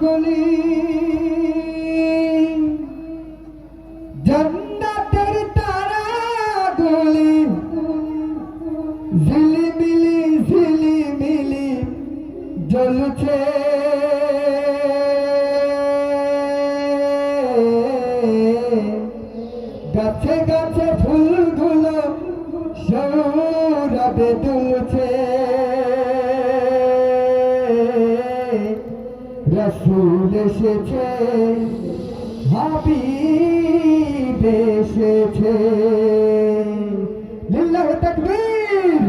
গুলি জন্নতের তারা গুলি ঝিলিমিলি ঝিলিমিলি জ্বলছে। গাছে গাছে ফুলগুলো সৌরভে দুলছে। রসুল এসেছে হাবিব এসেছে। লিল্লাহ তাকবীর।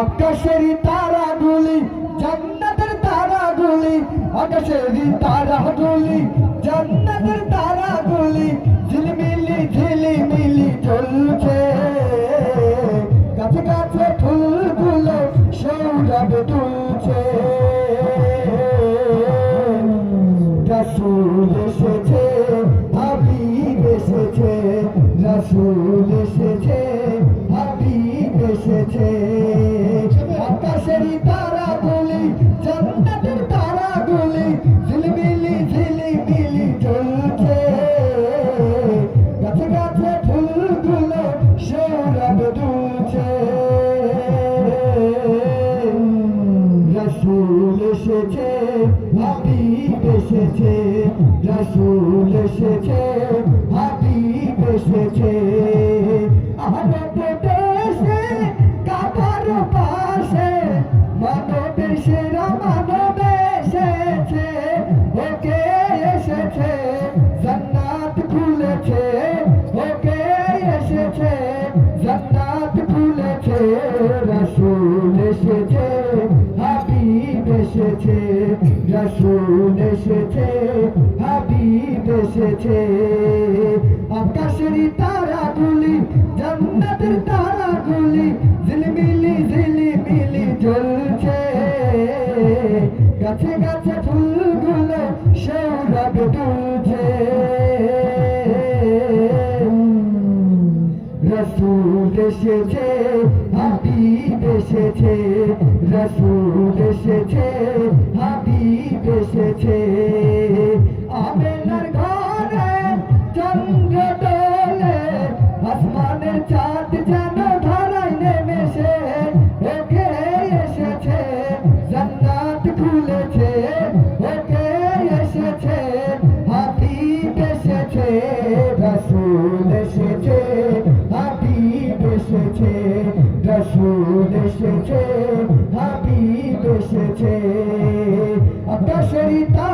আকাশের তারাগুলি জান্নাতের তারাগুলি আকাশের তারাগুলি জান্নাতের রসুল এসেছে হাবিব এসেছে, রসুল এসেছে হাবিব এসেছে। আকাশের তারাগুলি, জান্নাতের তারাগুলি, ঝিলমিলি, ঝিলিমিলি চলছে গাছে গাছে ফুলগুলো সৌরভ এসেছে, হাবিব এসেছে, রসুল এসেছে, হাবিব এসেছে। আমাদের দেশে, কাবার পাশে মানবের সেরা মানব এসেছে, ওকে এসেছে, জান্নাত খুলেছে, ওকে এসেছে, জান্নাত খুলেছে, রসুল এসেছে। এসেছে, রসুল এসেছে, হাবিব এসেছে। আকাশের তারাগুলি, জন্নাতের তারাগুলি, ঝিলমিলি, ঝিলিমিলি জ্বলছে। গাছে গাছে ফুলগুলো সৌরভ তুলছে। এসেছে, হাবিব এসেছে, রসুল এসেছে, হাবিব এসেছে। আমেনার ঘরে চন্দ্র দোলে আসমানের চাঁদ যেন ধরায় নেমেছে, ওকে এসেছে, জান্নাত খুলেছে, ওকে এসেছে, হাবিব এসেছে, রসুল এসেছে। রসুল এসেছে হাবিব এসেছে। আকাশের তারাগুলি